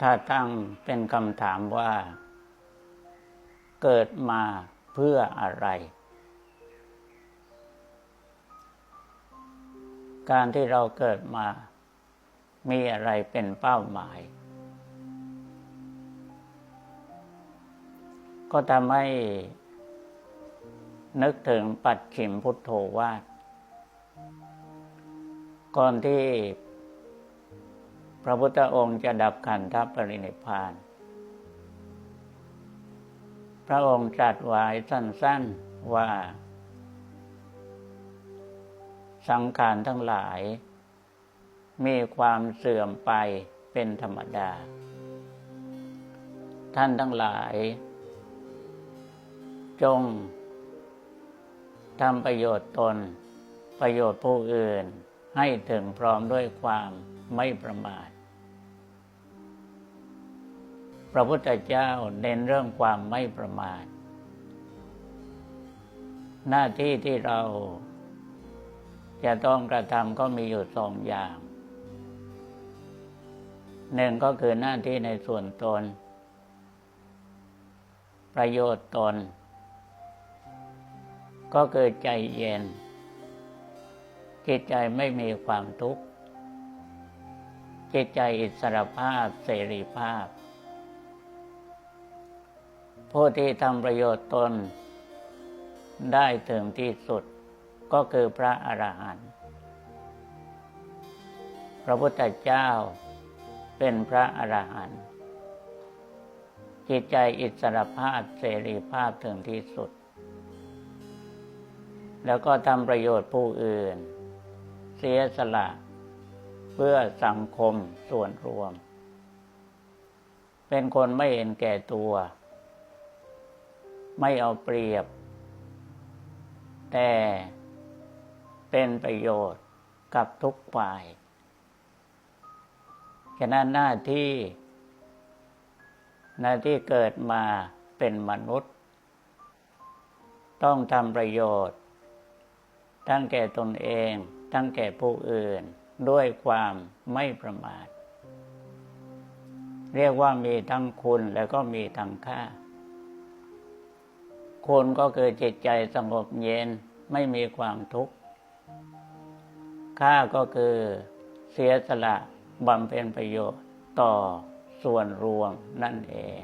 ถ้าตั้งเป็นคำถามว่า เกิดมาเพื่ออะไร การที่เราเกิดมา มีอะไรเป็นเป้าหมาย ก็ทำให้นึกถึงปัดขิมพุทโธวาก่อนที่ ระพุทธองค์จะดับขันธปรินิพาน พระองค์ตรัสไว้สั้นๆว่า สังขารทั้งหลาย มีความเสื่อมไปเป็นธรรมดา ท่านทั้งหลาย จงทำประโยชน์ตน ประโยชน์ผู้อื่นให้ถึงพร้อมด้วยความไม่ประมาท ระพุทธเจ้าเน้นเรื่องความไม่ประมาท หน้าที่ที่เราจะต้องกระทำก็มีอยู่สองอย่างหนึ่งก็คือหน้าที่ในส่วนตน ประโยชน์ตน ก็คือใจเย็น จิตใจไม่มีความทุกข์ จิตใจอิสรภาพเสรีภาพ ผู้ที่ทำประโยชน์ตน ได้ถึงที่สุดก็คือพระอรหันต์พระพุทธเจ้าเป็นพระอรหันต์จิตใจอิสรภาพเสรีภาพถึงที่สุด แล้วก็ทำประโยชน์ผู้อื่น เสียสละ เพื่อสังคมส่วนรวม เป็นคนไม่เห็นแก่ตัว ไม่เอาเปรียบ แต่เป็นประโยชน์กับทุกฝ่ายฉะนั้นหน้าที่ หน้าที่เกิดมาเป็นมนุษย์ ต้องทำประโยชน์ ทั้งแก่ตนเอง ทั้งแก่ผู้อื่น ด้วยความไม่ประมาท เรียกว่ามีทั้งคุณแล้วก็มีทั้งค่า คนก็คือจิตใจสงบเย็นไม่มีความทุกข์ค่าก็คือเสียสละบำเพ็ญประโยชน์ต่อส่วนรวมนั่นเอง